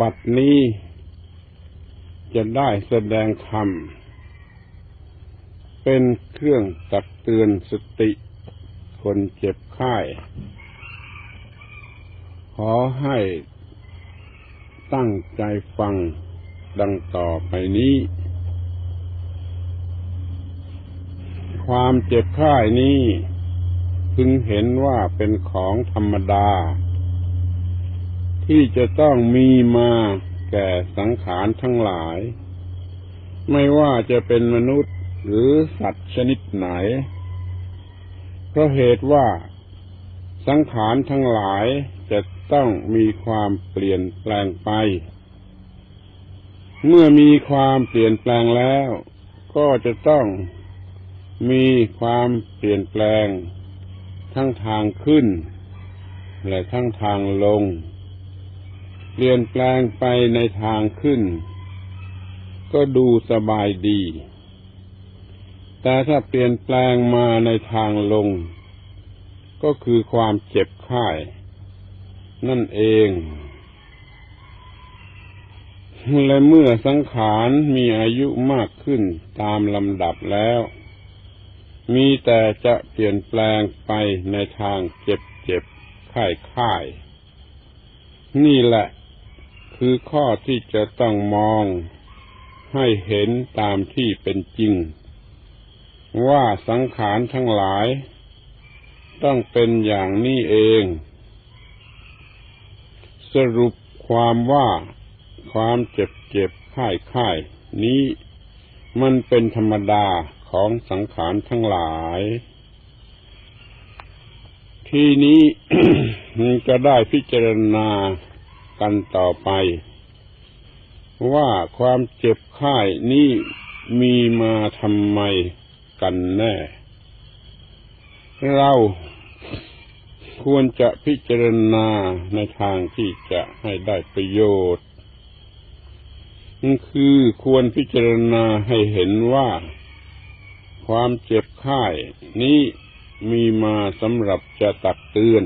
บัดนี้จะได้แสดงธรรม เป็นเครื่องตักเตือนสติคนเจ็บไข้ขอให้ตั้งใจฟังดังต่อไปนี้ ความเจ็บไข้นี้ พึงเห็นว่าเป็นของธรรมดา ที่จะต้องมีมาแก่สังขารทั้งหลาย ไม่ว่าจะเป็นมนุษย์หรือสัตว์ชนิดไหน เพราะเหตุว่าสังขารทั้งหลายจะต้องมีความเปลี่ยนแปลงไป เมื่อมีความเปลี่ยนแปลงแล้ว ก็จะต้องมีความเปลี่ยนแปลง ทั้งทางขึ้น และทั้งทางลง เปลี่ยนแปลงไปในทางขึ้น ก็ดูสบายดี แต่ถ้าเปลี่ยนแปลงมาในทางลง ก็คือความเจ็บไข้นั่นเอง และเมื่อสังขารมีอายุมากขึ้นตามลำดับแล้ว มีแต่จะเปลี่ยนแปลงไปในทางเจ็บเจ็บไข้ไข้นี่แหละ คือข้อที่จะต้องมองให้เห็นตามที่เป็นจริง ว่าสังขารทั้งหลาย ต้องเป็นอย่างนี้เอง สรุปความว่าความเจ็บเจ็บไข้ไข้นี้มันเป็นธรรมดาของสังขารทั้งหลาย ที่นี้จะได้พิจารณา กันต่อไป ว่าความเจ็บไข้นี้มีมาทำไมกันแน่ เราควรจะพิจารณาในทางที่จะให้ได้ประโยชน์ คือควรพิจารณาให้เห็นว่า ความเจ็บไข้นี้มีมาสำหรับจะตักเตือน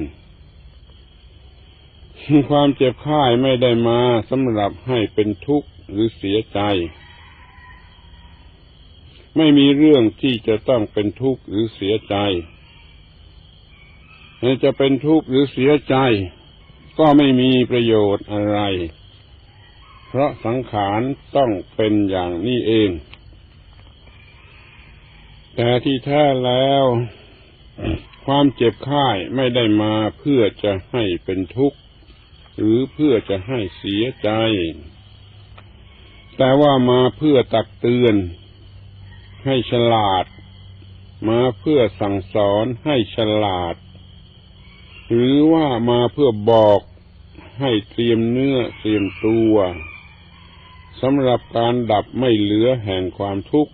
ความเจ็บไข้ไม่ได้มาสำหรับให้เป็นทุกข์หรือเสียใจ ไม่มีเรื่องที่จะต้องเป็นทุกข์หรือเสียใจจะเป็นทุกข์หรือเสียใจ ก็ไม่มีประโยชน์อะไร เพราะสังขารต้องเป็นอย่างนี้เอง แต่ที่แท้แล้ว ความเจ็บไข้ไม่ได้มาเพื่อจะให้เป็นทุกข์ หรือเพื่อจะให้เสียใจ แต่ว่ามาเพื่อตักเตือน ให้ฉลาด มาเพื่อสั่งสอนให้ฉลาด หรือว่ามาเพื่อบอกให้เตรียมเนื้อเตรียมตัวสำหรับการดับไม่เหลือแห่งความทุกข์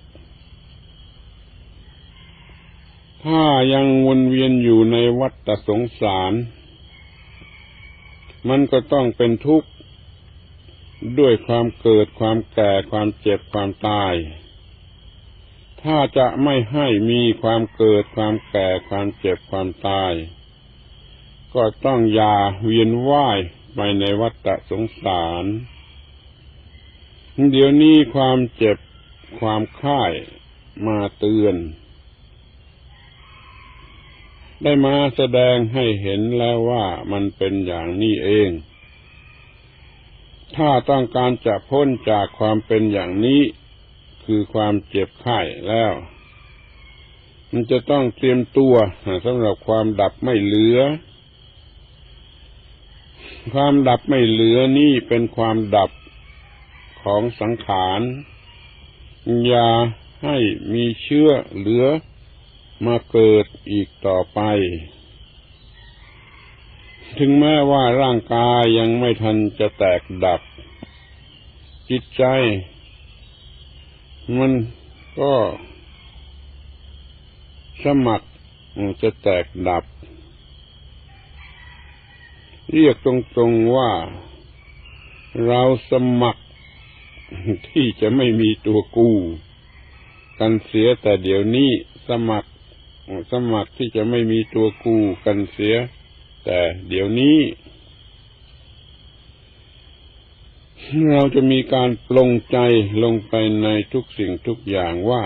ถ้ายังวนเวียนอยู่ในวัฏสงสาร มันก็ต้องเป็นทุกข์ด้วยความเกิดความแก่ความเจ็บความตาย ถ้าจะไม่ให้มีความเกิดความแก่ความเจ็บความตาย ก็ต้องอย่าเวียนว่ายไปในวัฏสงสาร เดี๋ยวนี้ความเจ็บความค่ายมาเตือน ได้มาแสดงให้เห็นแล้วว่ามันเป็นอย่างนี้เอง ถ้าต้องการจะพ้นจากความเป็นอย่างนี้ คือความเจ็บไข้แล้ว มันจะต้องเตรียมตัวสำหรับความดับไม่เหลือ ความดับไม่เหลือนี่เป็นความดับของสังขาร อย่าให้มีเชื้อเหลือ มาเกิดอีกต่อไป ถึงแม้ว่าร่างกายยังไม่ทันจะแตกดับ จิตใจ มันก็สมัครจะแตกดับ เรียกตรงๆว่าเราสมัครที่จะไม่มีตัวกู กันเสียแต่เดี๋ยวนี้สมัคร สมัครที่จะไม่มีตัวกู้กันเสีย แต่เดี๋ยวนี้ เราจะมีการปลงใจลงไปในทุกสิ่งทุกอย่างว่า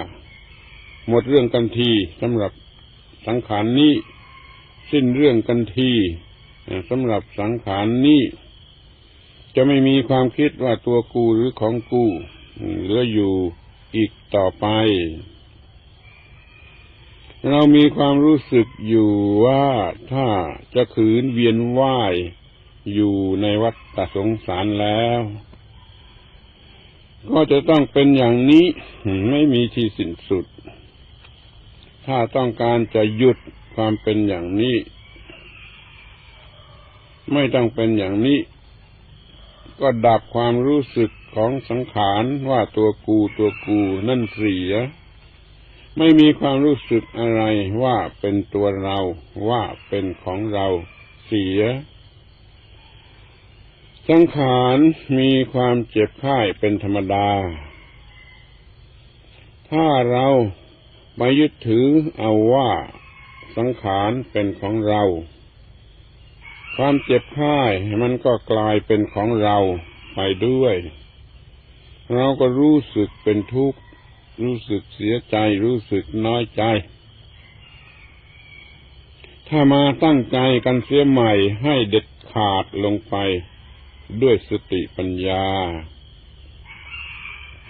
หมดเรื่องกันทีสำหรับสังขารนี้ สิ้นเรื่องกันทีสำหรับสังขารนี้ จะไม่มีความคิดว่าตัวกูหรือของกูเหลืออยู่อีกต่อไป เรามีความรู้สึกอยู่ว่าถ้าจะขืนเวียนว่ายอยู่ในวัฏสงสารแล้ว ก็จะต้องเป็นอย่างนี้ไม่มีที่สิ้นสุด ถ้าต้องการจะหยุดความเป็นอย่างนี้ ไม่ต้องเป็นอย่างนี้ ก็ดับความรู้สึกของสังขารว่าตัวกูตัวกูนั่นเสีย ไม่มีความรู้สึกอะไรว่าเป็นตัวเราว่าเป็นของเราเสีย สังขารมีความเจ็บไข้เป็นธรรมดา ถ้าเราไปยึดถือเอาว่าสังขารเป็นของเรา ความเจ็บไข้มันก็กลายเป็นของเราไปด้วย เราก็รู้สึกเป็นทุกข์ รู้สึกเสียใจรู้สึกน้อยใจ ถ้ามาตั้งใจกันเสียใหม่ให้เด็ดขาดลงไปด้วยสติปัญญา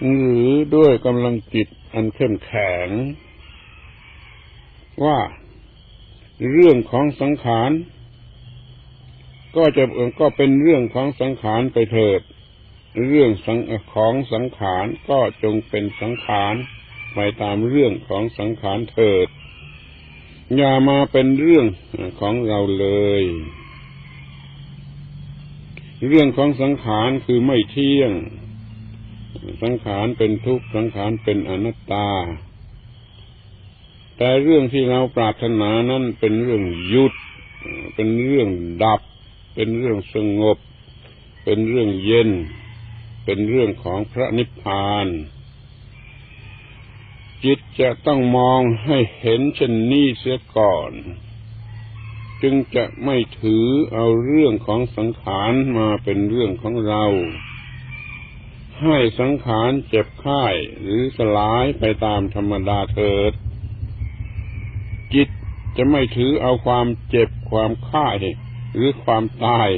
หรือด้วยกำลังจิตอันเข้มแข็ง ว่าเรื่องของสังขาร ก็จะก็เป็นเรื่องของสังขารไปเถิด เรื่องของสังขารก็จงเป็นสังขารไปตามเรื่องของสังขารเถิด อย่ามาเป็นเรื่องของเราเลย เรื่องของสังขารคือไม่เที่ยง สังขารเป็นทุกข์สังขารเป็นอนัตตา แต่เรื่องที่เราปรารถนานั้นเป็นเรื่องหยุด เป็นเรื่องดับ เป็นเรื่องสงบ เป็นเรื่องเย็น เป็นเรื่องของพระนิพพาน จิตจะต้องมองให้เห็นเช่นนี้เสียก่อน จึงจะไม่ถือเอาเรื่องของสังขารมาเป็นเรื่องของเรา ให้สังขารเจ็บไข้หรือสลายไปตามธรรมดาเถิด จิตจะไม่ถือเอาความเจ็บความค่ายหรือความตาย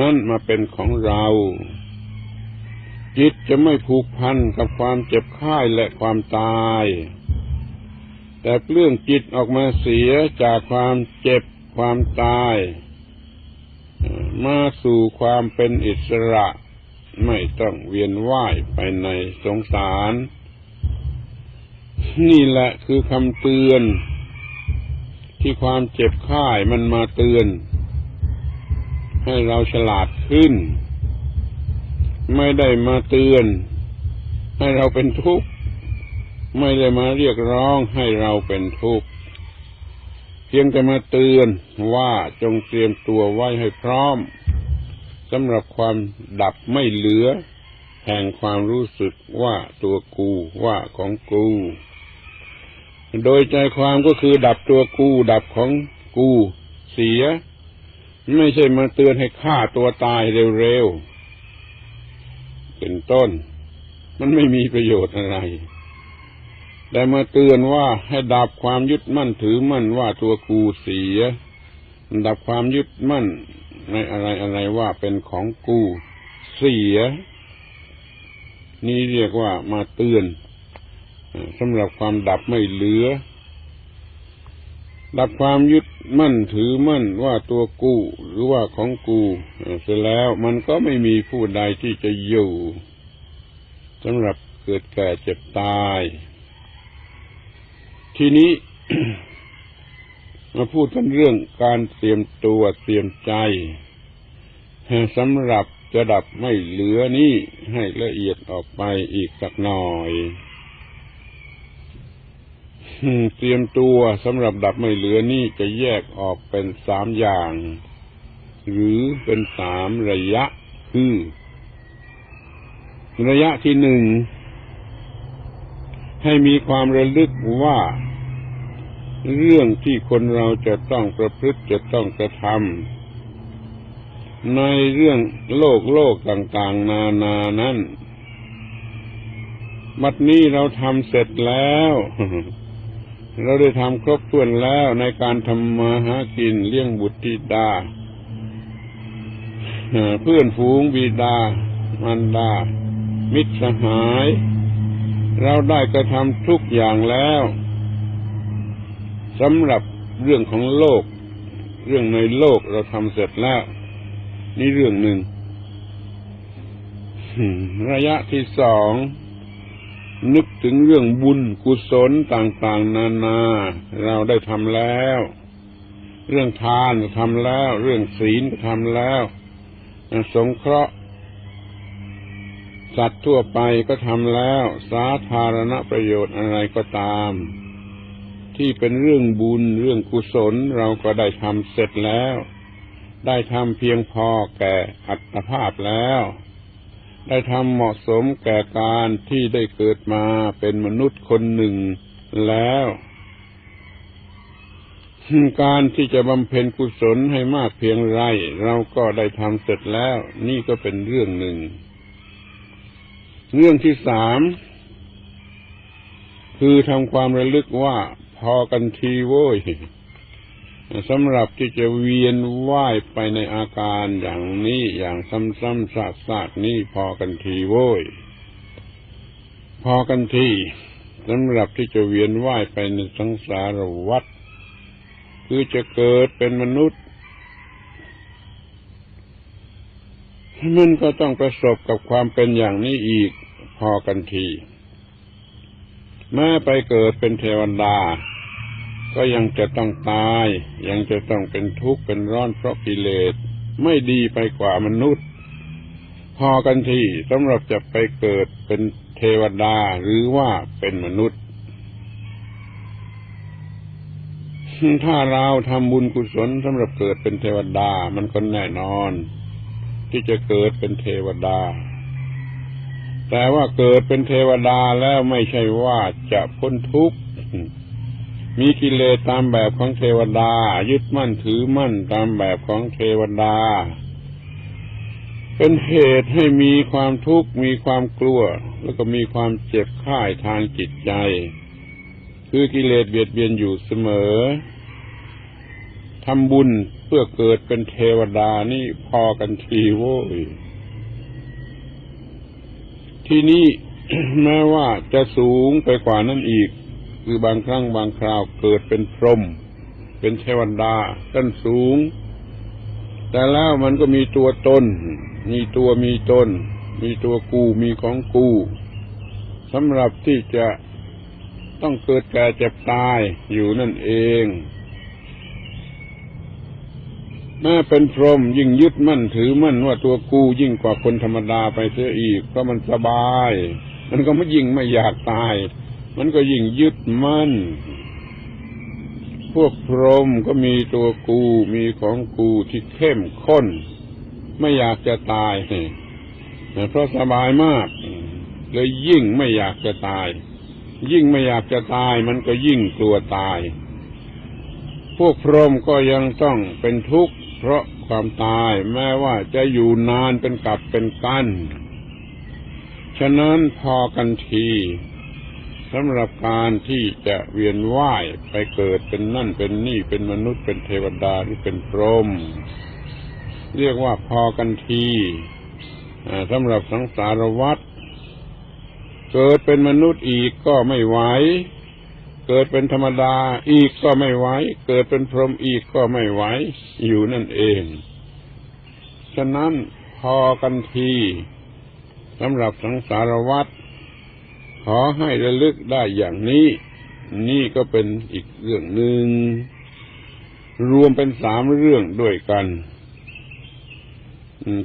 นั่นมาเป็นของเรา จิตจะไม่ผูกพันกับความเจ็บค่ายและความตาย แต่เปลื้องจิตออกมาเสียจากความเจ็บความตาย มาสู่ความเป็นอิสระ ไม่ต้องเวียนว่ายไปในสงสาร นี่แหละคือคำเตือน ที่ความเจ็บไข้มันมาเตือน ให้เราฉลาดขึ้น ไม่ได้มาเตือน ให้เราเป็นทุกข์ไม่ได้มาเรียกร้องให้เราเป็นทุกข์เพียงแต่มาเตือนว่าจงเตรียมตัวไว้ให้พร้อมสำหรับความดับไม่เหลือ แห่งความรู้สึกว่าตัวกูว่าของกู โดยใจความก็คือดับตัวกู ดับของกูเสีย ไม่ใช่มาเตือนให้ฆ่าตัวตายเร็วๆ เป็นต้น มันไม่มีประโยชน์อะไรแต่มาเตือนว่าให้ดับความยึดมั่นถือมั่นว่าตัวกูเสีย ดับความยึดมั่นในอะไรอะไรว่าเป็นของกูเสีย นี่เรียกว่ามาเตือนสำหรับความดับไม่เหลือ ดับความยึดมั่นถือมั่นว่าตัวกูหรือว่าของกูเสร็จแล้วมันก็ไม่มีผู้ใดที่จะอยู่สำหรับเกิดแก่เจ็บตาย ทีนี้ มาพูดกันเรื่องการเตรียมตัวเตรียมใจสำหรับจะดับไม่เหลือนี้ให้ละเอียดออกไปอีกสักหน่อย เตรียมตัวสำหรับดับไม่เหลือนี่จะแยกออกเป็นสามอย่าง หรือเป็นสามระยะ คือ ระยะที่หนึ่ง ให้มีความระลึกว่า เรื่องที่คนเราจะต้องประพฤติจะต้องกระทำในเรื่องโลกโลกต่าง ๆ นานานั้นบัดนี้เราทำเสร็จแล้ว เราได้ทำครบถ้วนแล้วในการทำมาหากินเลี้ยงบุตรธิดาเพื่อนฝูงบิดามารดา มิตรสหาย เราได้กระทำทุกอย่างแล้วสำหรับเรื่องของโลก เรื่องในโลกเราทำเสร็จแล้ว นี่เรื่องหนึ่ง ระยะที่สอง นึกถึงเรื่องบุญกุศลต่างๆ นานา เราได้ทำแล้ว เรื่องทานก็ทำแล้ว เรื่องศีลก็ทำแล้วสงเคราะห์สัตว์ทั่วไปก็ทำแล้ว สาธารณประโยชน์อะไรก็ตาม ที่เป็นเรื่องบุญเรื่องกุศลเราก็ได้ทำเสร็จแล้ว ได้ทำเพียงพอแก่อัตภาพแล้ว ได้ทำเหมาะสมแก่การที่ได้เกิดมาเป็นมนุษย์คนหนึ่งแล้ว การที่จะบำเพ็ญกุศลให้มากเพียงไร เราก็ได้ทำเสร็จแล้ว นี่ก็เป็นเรื่องหนึ่ง เรื่องที่สามคือทำความระลึกว่าพอกันทีโว้ย สำหรับที่จะเวียนว่ายไปในอาการอย่างนี้อย่างซ้ำๆซากๆนี่พอกันทีโว้ย พอกันทีสำหรับที่จะเวียนว่ายไปในสังสารวัฏคือจะเกิดเป็นมนุษย์มันก็ต้องประสบกับความเป็นอย่างนี้อีกพอกันทีแม้ไปเกิดเป็นเทวดา ก็ยังจะต้องตาย ยังจะต้องเป็นทุกข์เป็นร้อนเพราะกิเลสไม่ดีไปกว่ามนุษย์ พอกันทีสำหรับจะไปเกิดเป็นเทวดาหรือว่าเป็นมนุษย์ ถ้าเราทำบุญกุศลสำหรับเกิดเป็นเทวดามันก็แน่นอน ที่จะเกิดเป็นเทวดา แต่ว่าเกิดเป็นเทวดาแล้วไม่ใช่ว่าจะพ้นทุกข์ มีกิเลสตามแบบของเทวดา ยึดมั่นถือมั่นตามแบบของเทวดา เป็นเหตุให้มีความทุกข์มีความกลัว แล้วก็มีความเจ็บข่ายทางจิตใจ คือกิเลสเบียดเบียนอยู่เสมอทำบุญเพื่อเกิดเป็นเทวดานี่พอกันทีโว้ยที่นี่แม้ว่าจะสูงไปกว่านั้นอีก คือบางครั้งบางคราวเกิดเป็นพรหมเป็นเทวดาขั้นสูง แต่แล้วมันก็มีตัวตน มีตัวมีตน มีตัวกูมีของกูสำหรับที่จะต้องเกิดแก่เจ็บตายอยู่นั่นเองแม้เป็นพรหมยิ่งยึดมั่นถือมั่นว่าตัวกูยิ่งกว่าคนธรรมดาไปเสียอีกเพราะมันสบาย มันก็ไม่ยิ่งไม่อยากตาย มันก็ยิ่งยึดมั่น พวกพรหมก็มีตัวกู มีของกูที่เข้มข้น ไม่อยากจะตายเพราะสบายมาก เลยยิ่งไม่อยากจะตาย ยิ่งไม่อยากจะตาย มันก็ยิ่งกลัวตาย พวกพรหมก็ยังต้องเป็นทุกข์เพราะความตายแม้ว่าจะอยู่นานเป็นกับเป็นกัน ฉะนั้นพอกันที สำหรับการที่จะเวียนว่ายไปเกิดเป็นนั่นเป็นนี่เป็นมนุษย์เป็นเทวดาหรือเป็นพรหมเรียกว่าพอกันทีสำหรับสังสารวัฏเกิดเป็นมนุษย์อีกก็ไม่ไหวเกิดเป็นธรรมดาอีกก็ไม่ไหวเกิดเป็นพรหมอีกก็ไม่ไหวอยู่นั่นเอง ฉะนั้นพอกันทีสำหรับสังสารวัฏ ขอให้ระลึกได้อย่างนี้ นี่ก็เป็นอีกเรื่องหนึ่ง รวมเป็นสามเรื่องด้วยกัน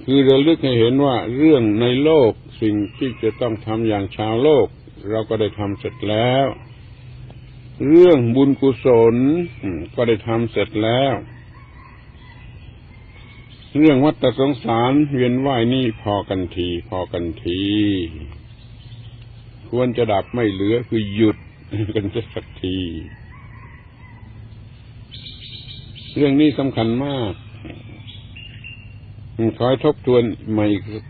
คือระลึกให้เห็นว่าเรื่องในโลกสิ่งที่จะต้องทำอย่างชาวโลก เราก็ได้ทำเสร็จแล้ว เรื่องบุญกุศลก็ได้ทำเสร็จแล้ว เรื่องวัฏสงสารเวียนว่ายนี่พอกันที พอกันที ควรจะดับไม่เหลือคือหยุดกันสักที เรื่องนี้สำคัญมากคอยทบทวนใหม่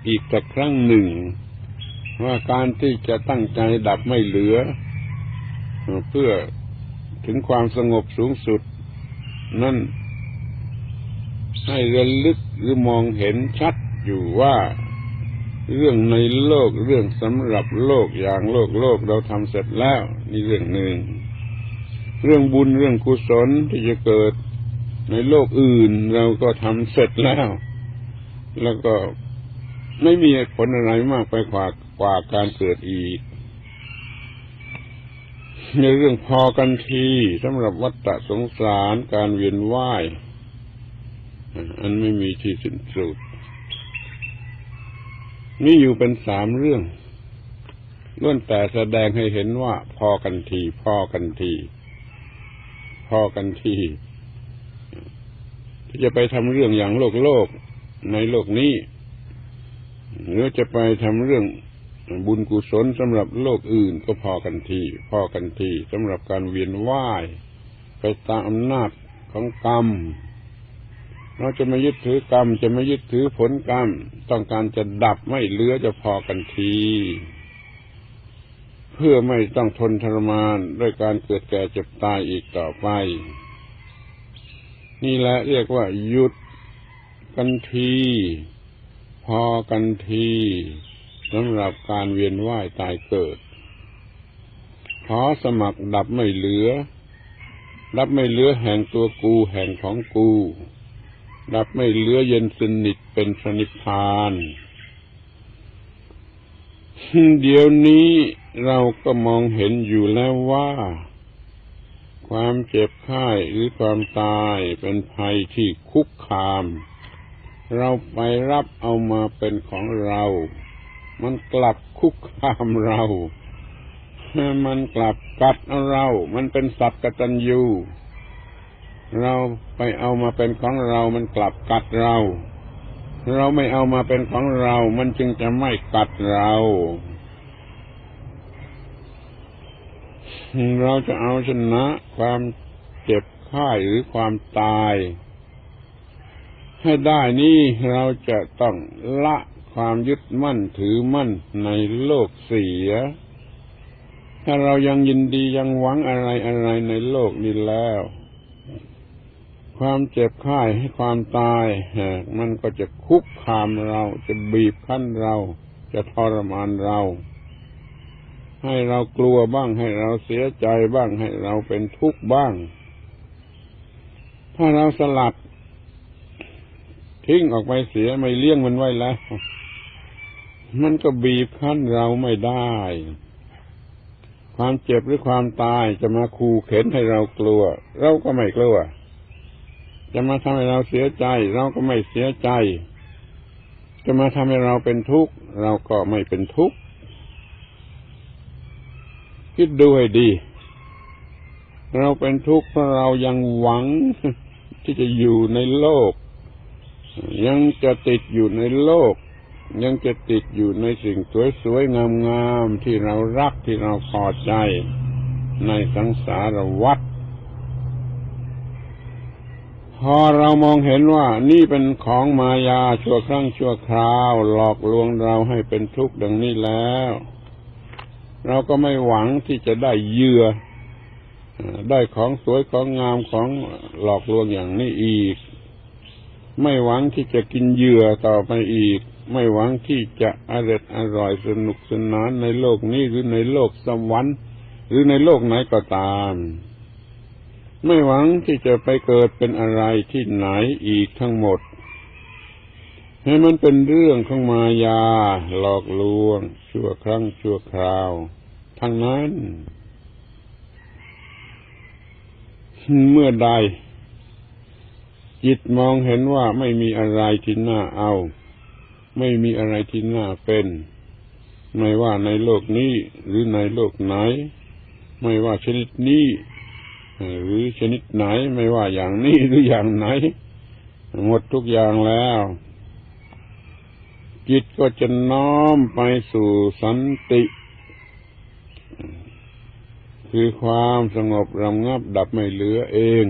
อีกครั้งหนึ่ง ว่าการที่จะตั้งใจดับไม่เหลือ เพื่อถึงความสงบสูงสุด นั่นให้ระลึกหรือมองเห็นชัดอยู่ว่า เรื่องในโลกเรื่องสำหรับโลกอย่างโลกโลกเราทำเสร็จแล้วนี่เรื่องหนึ่ง เรื่องบุญเรื่องกุศลที่จะเกิดในโลกอื่นเราก็ทำเสร็จแล้ว แล้วก็ไม่มีผลอะไรมากไปกว่ากว่าการเกิดอีกในเรื่องพอกันทีสำหรับวัฏสงสารการเวียนว่าย อันไม่มีที่สิ้นสุด นี่อยู่เป็นสามเรื่องล้วนแต่แสดงให้เห็นว่าพอกันที พอกันที พอกันทีที่จะไปทำเรื่องอย่างโลกโลกในโลกนี้ หรือจะไปทำเรื่องบุญกุศลสำหรับโลกอื่นก็พอกันที พอกันทีสำหรับการเวียนว่าย ไปตามอำนาจของกรรม เราจะไม่ยึดถือกรรม จะไม่ยึดถือผลกรรม ต้องการจะดับไม่เหลือจะพอกันที เพื่อไม่ต้องทนทรมานด้วยการเกิดแก่เจ็บตายอีกต่อไป นี่แหละเรียกว่าหยุดกันที พอกันทีสำหรับการเวียนว่ายตายเกิด ขอสมัครดับไม่เหลือดับไม่เหลือแห่งตัวกูแห่งของกู ดับไม่เหลือเย็นสนิทเป็นสนิพาน เดี๋ยวนี้เราก็มองเห็นอยู่แล้วว่า ความเจ็บไข้หรือความตายเป็นภัยที่คุกคาม เราไปรับเอามาเป็นของเรา มันกลับคุกคามเรา มันกลับกัดเรา มันเป็นสัตว์กตัญญู เราไปเอามาเป็นของเรา มันกลับกัดเรา เราไม่เอามาเป็นของเรา มันจึงจะไม่กัดเรา เราจะเอาชนะความเจ็บไข้หรือความตาย ให้ได้นี่เราจะต้องละความยึดมั่นถือมั่นในโลกเสีย ถ้าเรายังยินดียังหวังอะไรอะไรในโลกนี้แล้ว ความเจ็บไข้ให้ความตายมันก็จะคุกคามเราจะบีบคั้นเรา จะทรมานเรา ให้เรากลัวบ้างให้เราเสียใจบ้างให้เราเป็นทุกข์บ้าง ถ้าเราสลัด ทิ้งออกไปเสียไม่เลี้ยงมันไว้แล้ว มันก็บีบคั้นเราไม่ได้ ความเจ็บหรือความตายจะมาคูเข็นให้เรากลัว เราก็ไม่กลัว จะมาทำให้เราเสียใจ เราก็ไม่เสียใจ จะมาทำให้เราเป็นทุกข์ เราก็ไม่เป็นทุกข์ คิดดูให้ดี เราเป็นทุกข์เพราะเรายังหวังที่จะอยู่ในโลก ยังจะติดอยู่ในโลก ยังจะติดอยู่ในสิ่งสวยๆงามๆที่เรารักที่เราพอใจ ในสังสารวัฏ พอเรามองเห็นว่านี่เป็นของมายาชั่วครั้งชั่วคราว หลอกลวงเราให้เป็นทุกข์ดังนี้แล้ว เราก็ไม่หวังที่จะได้เยื่อได้ของสวยของงามของหลอกลวงอย่างนี้อีก ไม่หวังที่จะกินเหยื่อต่อไปอีก ไม่หวังที่จะอร่อยอร่อยสนุกสนานในโลกนี้หรือในโลกสวรรค์หรือในโลกไหนก็ตาม ไม่หวังที่จะไปเกิดเป็นอะไรที่ไหนอีกทั้งหมด ให้มันเป็นเรื่องของมายา หลอกลวง ชั่วครั้งชั่วคราว ทั้งนั้น เมื่อใด จิตมองเห็นว่าไม่มีอะไรที่น่าเอา ไม่มีอะไรที่น่าเป็น ไม่ว่าในโลกนี้หรือในโลกไหน ไม่ว่าชนิดนี้ หรือชนิดไหนไม่ว่าอย่างนี้หรืออย่างไหน หมดทุกอย่างแล้ว จิตก็จะน้อมไปสู่สันติ คือความสงบระงับดับไม่เหลือเอง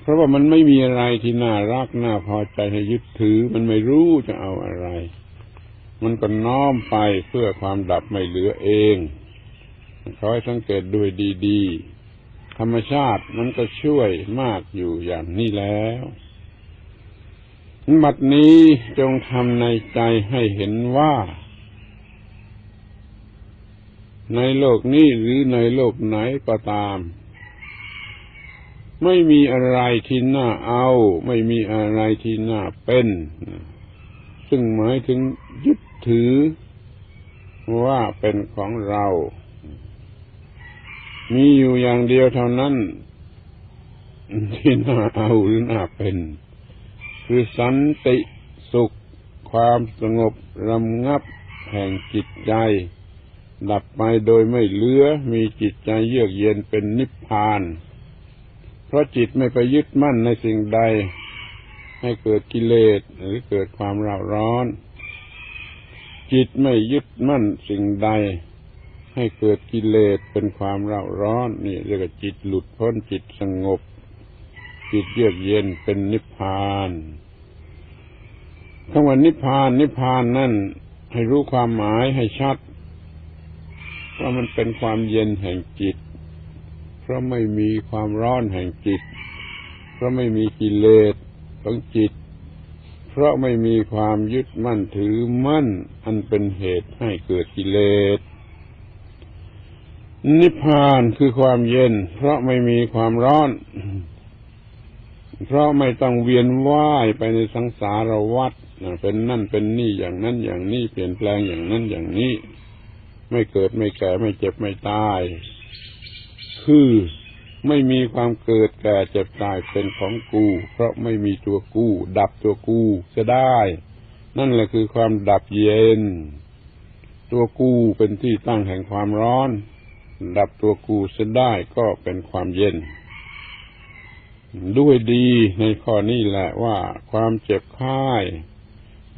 เพราะว่ามันไม่มีอะไรที่น่ารักน่าพอใจให้ยึดถือ มันไม่รู้จะเอาอะไร มันก็น้อมไปเพื่อความดับไม่เหลือเองขอให้สังเกตด้วยดี ๆ ธรรมชาติมันก็ช่วยมากอยู่อย่างนี้แล้วบัดนี้จงทำในใจให้เห็นว่า ในโลกนี้หรือในโลกไหนก็ตาม ไม่มีอะไรที่น่าเอา ไม่มีอะไรที่น่าเป็น ซึ่งหมายถึงยึดถือว่าเป็นของเรา มีอยู่อย่างเดียวเท่านั้น ที่น่าเอาหรือน่าเป็น คือสันติสุข ความสงบรำงับแห่งจิตใจ ดับไปโดยไม่เหลือมีจิตใจเยือกเย็นเป็นนิพพาน เพราะจิตไม่ไปยึดมั่นในสิ่งใด ให้เกิดกิเลสหรือเกิดความร้าร้อน จิตไม่ยึดมั่นสิ่งใด ให้เกิดกิเลสเป็นความร้าร้อนนี่เรียกว่าจิตหลุดพ้นจิตสงบ จิตเยือกเย็นเป็นนิพพานคำว่านิพพาน นิพพานนั่นให้รู้ความหมายให้ชัด ว่ามันเป็นความเย็นแห่งจิต เพราะไม่มีความร้อนแห่งจิต เพราะไม่มีกิเลสของจิต เพราะไม่มีความยึดมั่นถือมั่น อันเป็นเหตุให้เกิดกิเลส นิพพานคือความเย็น เพราะไม่มีความร้อน เพราะไม่ต้องเวียนว่ายไปในสังสารวัฏเป็นนั่นเป็นนี่อย่างนั้นอย่างนี้เปลี่ยนแปลงอย่างนั้นอย่างนี้ ไม่เกิดไม่แก่ไม่เจ็บไม่ตาย คือไม่มีความเกิดแก่เจ็บตายเป็นของกู เพราะไม่มีตัวกู ดับตัวกูจะได้ นั่นแหละคือความดับเย็น ตัวกูเป็นที่ตั้งแห่งความร้อน ดับตัวกูจะได้ก็เป็นความเย็น ด้วยดีในข้อนี้แหละว่าความเจ็บไข้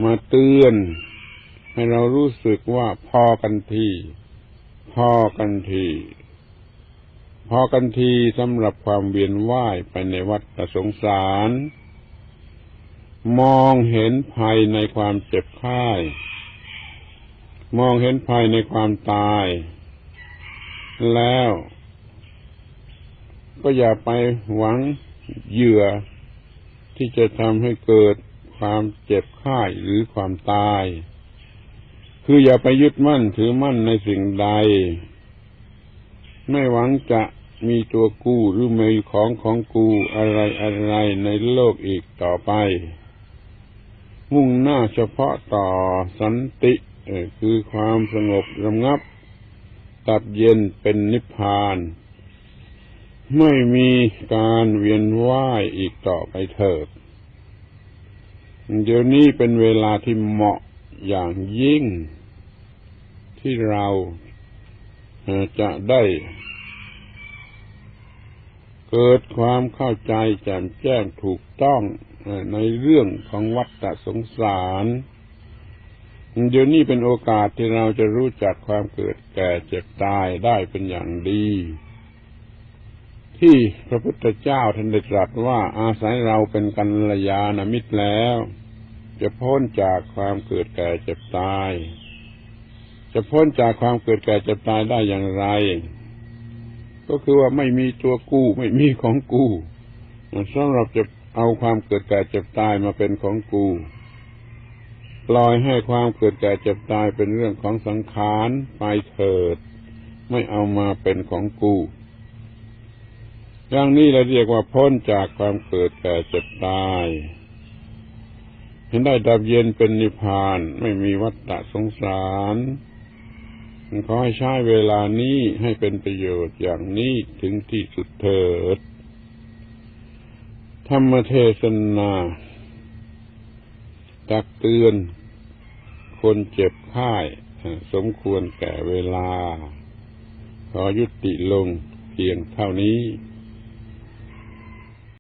มาเตือน ให้เรารู้สึกว่าพอกันทีพอกันทีพอกันทีสำหรับความเวียนว่ายไปในวัฏสงสาร มองเห็นภัยในความเจ็บไข้มองเห็นภัยในความตาย แล้ว ก็อย่าไปหวังเหยื่อที่จะทำให้เกิดความเจ็บไข้หรือความตาย คืออย่าไปยึดมั่นถือมั่นในสิ่งใด ไม่หวังจะมีตัวกู้หรือมีของของกูอะไรอะไรในโลกอีกต่อไป มุ่งหน้าเฉพาะต่อสันติคือความสงบระงับ ตับเย็นเป็นนิพพาน ไม่มีการเวียนว่ายอีกต่อไปเถิด เดี๋ยวนี้เป็นเวลาที่เหมาะอย่างยิ่ง ที่เราจะได้เกิดความเข้าใจแจ่มแจ้งถูกต้องในเรื่องของวัฏสงสาร เดี๋ยวนี้เป็นโอกาสที่เราจะรู้จักความเกิดแก่เจ็บตายได้เป็นอย่างดี ที่พระพุทธเจ้าท่านได้ตรัสว่าอาศัยเราเป็นกัลยาณมิตรแล้ว จะพ้นจากความเกิดแก่เจ็บตาย จะพ้นจากความเกิดแก่เจ็บตายได้อย่างไร ก็คือว่าไม่มีตัวกู้ไม่มีของกู้สำหรับจะเอาความเกิดแก่เจ็บตายมาเป็นของกู ปล่อยให้ความเกิดแก่เจ็บตายเป็นเรื่องของสังขารไปเถิด ไม่เอามาเป็นของกูอย่างนี้เราเรียกว่าพ้นจากความเกิดแก่เจ็บตายเห็นได้ดับเย็นเป็นนิพพาน ไม่มีวัฏฏะสงสารขอให้ใช้เวลานี้ให้เป็นประโยชน์อย่างนี้ถึงที่สุดเถิด ธรรมเทศนา ตักเตือน คนเจ็บไข้สมควรแก่เวลา ขอยุติลงเพียงเท่านี้